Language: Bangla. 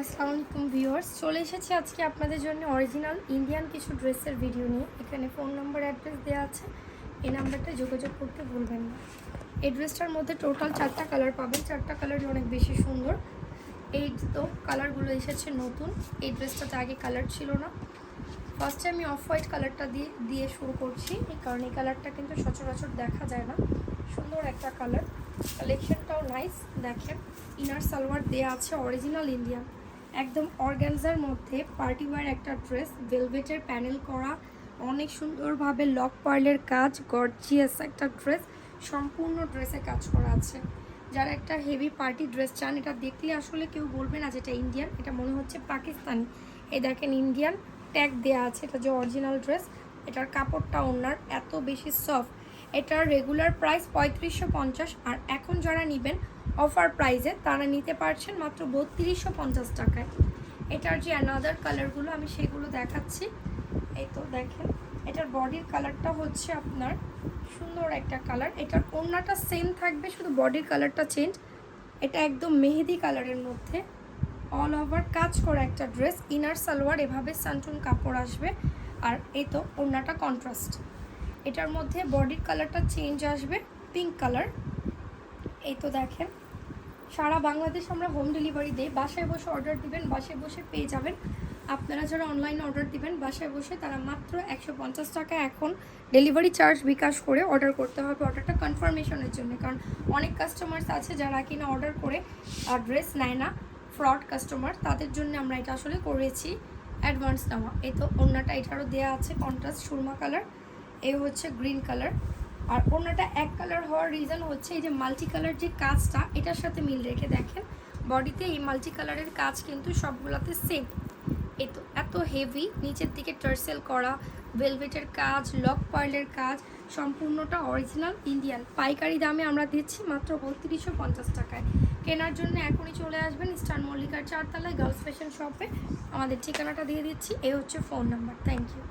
আসসালামু আলাইকুম চলে এসেছি আজকে আপনাদের জন্য অরিজিনাল ইন্ডিয়ান কিছু ড্রেসের ভিডিও নিয়ে। এখানে ফোন নাম্বার, অ্যাড্রেস দেওয়া আছে। এই নাম্বারটা যোগাযোগ করতে ভুলবেন না। এই ড্রেসটার মধ্যে টোটাল চারটা কালার পাবেন। চারটা কালারই অনেক বেশি সুন্দর। এই তো কালারগুলো এসেছে নতুন। এই ড্রেসটাতে আগে কালার ছিল না। ফার্স্টে আমি অফ হোয়াইট কালারটা দিয়ে দিয়ে শুরু করছি। এই কারণ এই কালারটা কিন্তু সচরাচর দেখা যায় না। সুন্দর একটা কালার। কালেকশনটাও নাইস দেখেন ইনার সালোয়ার দেওয়া আছে অরিজিনাল ইন্ডিয়ান একদম অর্গ্যানজার মধ্যে পার্টি ওয়ার একটা ড্রেস, ভেলভেটের প্যানেল করা, অনেক সুন্দরভাবে লক পার্লের কাজ, গর্জিয়াস একটা ড্রেস, সম্পূর্ণ ড্রেসে কাজ করা আছে। যারা একটা হেভি পার্টি ড্রেস চান, এটা দেখলে আসলে কেউ বলবে না যেটা ইন্ডিয়ান, এটা মনে হচ্ছে পাকিস্তানি। এই দেখেন ইন্ডিয়ান ট্যাগ দেওয়া আছে, এটা যে অরিজিনাল ড্রেস, এটার কাপড়টা ওনার এত বেশি সফট। এটার রেগুলার প্রাইস পঁয়ত্রিশশো পঞ্চাশ, আর এখন যারা নেবেন অফার প্রাইসে তারা নিতে পারছেন মাত্র বত্রিশশো পঞ্চাশ টাকায়। এটার যে অ্যানাদার কালারগুলো আমি সেগুলো দেখাচ্ছি। এই তো দেখেন, এটার বডির কালারটা হচ্ছে আপনার সুন্দর একটা কালার এটার ওড়নাটা সেম থাকবে, শুধু বডির কালারটা চেঞ্জ এটা একদম মেহেদি কালারের মধ্যে। অল ওভার কাজ করা একটা ড্রেস ইনার সালোয়ার, এভাবে সানটুন কাপড় আসবে। আর এই তো ওড়নাটা কন্ট্রাস্ট এটার মধ্যে বডির কালারটা চেঞ্জ আসবে পিঙ্ক কালার এই তো দেখেন সারা বাংলাদেশ আমরা হোম ডেলিভারি দিই। বাসায় বসে অর্ডার দিবেন, বাসায় বসে পেয়ে যাবেন। আপনারা যারা অনলাইনে অর্ডার দিবেন, বাসায় বসে তারা মাত্র একশো পঞ্চাশ টাকা এখন ডেলিভারি চার্জ বিকাশ করে অর্ডার করতে হবে অর্ডারটা কনফার্মেশনের জন্য। কারণ অনেক কাস্টমার্স আছে যারা কিনা অর্ডার করে ড্রেস নেয় না ফ্রড কাস্টমার তাদের জন্য আমরা এটা আসলে করেছি অ্যাডভান্স নেওয়া। এই তো অন্যটা এটারও দেওয়া আছে কন্ট্রাস্ট সুরমা কালার এ হচ্ছে গ্রিন কালার আর অন্যটা এক কালার হওয়ার রিজন হচ্ছে এই যে মাল্টি কালার যে কাজটা, এটার সাথে মিল রেখে দেখেন বডিতে এই মাল্টি কালারের কাজ কিন্তু সবগুলোতে সেম এই তো, এত হেভি নিচের দিকে টার্সেল করা ভেলভেটের কাজ লক পার্লের কাজ, সম্পূর্ণটা অরিজিনাল ইন্ডিয়ান পাইকারি দামে আমরা দিচ্ছি মাত্র বত্রিশশো পঞ্চাশ টাকায়। কেনার জন্য এখনই চলে আসবেন স্টার মল্লিকার চারতলায় গার্লস ফ্যাশন শপে আমাদের ঠিকানাটা দিয়ে দিচ্ছি, এই হচ্ছে ফোন নাম্বার থ্যাংক ইউ